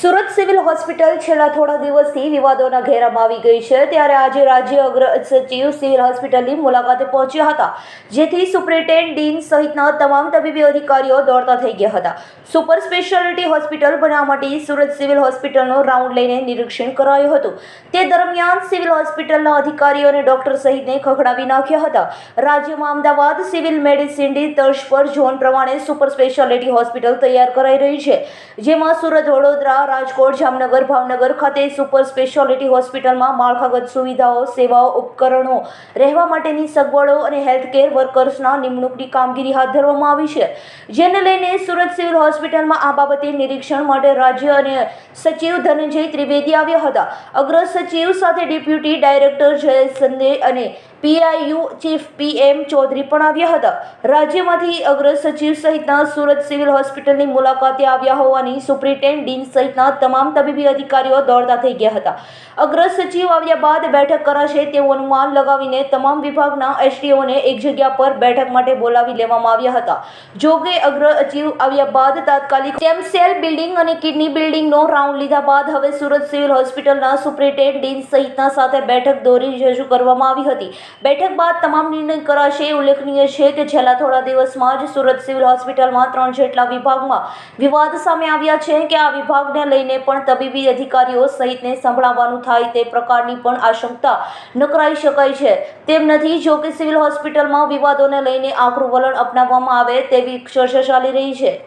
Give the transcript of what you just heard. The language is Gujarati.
સુરત સિવિલ હોસ્પિટલ છેલ્લા થોડા દિવસથી વિવાદોના ઘેરામાં આવી ગઈ છે. ત્યારે આજે રાજ્ય અગ્ર સચિવ સિવિલ હોસ્પિટલની મુલાકાતે પહોંચ્યા હતા, જેથી સુપ્રિન્ટેન્ડન્ટ ડીન સહિતના તમામ તબીબી અધિકારીઓ દોડતા થઈ ગયા હતા. સુપર સ્પેશિયાલિટી હોસ્પિટલ બનાવવા માટે સુરત સિવિલ હોસ્પિટલનો રાઉન્ડ લઈને નિરીક્ષણ કરાયું હતું. તે દરમિયાન સિવિલ હોસ્પિટલના અધિકારીઓ અને ડોક્ટર સહિતને ખખડાવી નાખ્યા હતા. રાજ્યમાં અમદાવાદ સિવિલ મેડિસિનની તર્જ પર ઝોન પ્રમાણે સુપર સ્પેશિયાલિટી હોસ્પિટલ તૈયાર કરાઈ રહી છે, જેમાં સુરત વડોદરા રાજકોટ, જામનગર, ભાવનગર ખાતે સુપર સ્પેશિયાલિટી હોસ્પિટલમાં માળખાગત સુવિધાઓ, સેવાઓ, ઉપકરણો, રહેવા માટેની સગવડો અને હેલ્થકેર વર્કર્સના નિમણૂકની કામગીરી હાથ ધરવામાં આવી છે. જેને લઈને સુરત સિવિલ હોસ્પિટલમાં આ બાબતે નિરીક્ષણ માટે રાજ્ય અને સચિવ ધનંજય ત્રિવેદી આવ્યા હતા. અગ્ર સચિવ સાથે ડેપ્યુટી ડાયરેક્ટર જય સંદે અને પીઆઈયુ ચીફ પીએમ ચૌધરી પણ આવ્યા હતા. રાજ્યમાંથી અગ્ર સચિવ સહિતના સુરત સિવિલ હોસ્પિટલની મુલાકાતે આવ્યા હોવાની સુપ્રિન્ટેન્ડન્ટ ડીન સહિતના તમામ તબીબી અધિકારીઓ દોડતા થઈ ગયા હતા. અગ્ર સચિવ આવ્યા બાદ બેઠક કરાશે તેવું અનુમાન લગાવીને તમામ વિભાગના એસડીઓને એક જગ્યા પર બેઠક માટે બોલાવી લેવામાં આવ્યા હતા. જોકે અગ્ર સચિવ આવ્યા બાદ તાત્કાલિક સ્ટેમ સેલ બિલ્ડિંગ અને કિડની બિલ્ડિંગનો રાઉન્ડ લીધા બાદ હવે સુરત સિવિલ હોસ્પિટલના સુપ્રિન્ટેન્ડન્ટ ડીન સહિતના સાથે બેઠક દોરી રજૂ કરવામાં આવી હતી. બેઠક બાદ તમામ નિર્ણય કરાશે ઉલ્લેખનીય છે કે છેલ્લા થોડા દિવસમાં જ સુરત સિવિલ હોસ્પિટલમાં ત્રણ જેટલા વિભાગમાં વિવાદ સામે આવ્યા છે કે આ વિભાગને લઈને પણ તબીબી અધિકારીઓ સહિતને સંભળાવવાનું થાય તે પ્રકારની પણ આશંકા નકરાઈ શકાય છે. તેમ નથી, જો કે સિવિલ હોસ્પિટલમાં વિવાદોને લઈને આકરું વલણ અપનાવવામાં આવે તેવી ચર્ચા ચાલી રહી છે.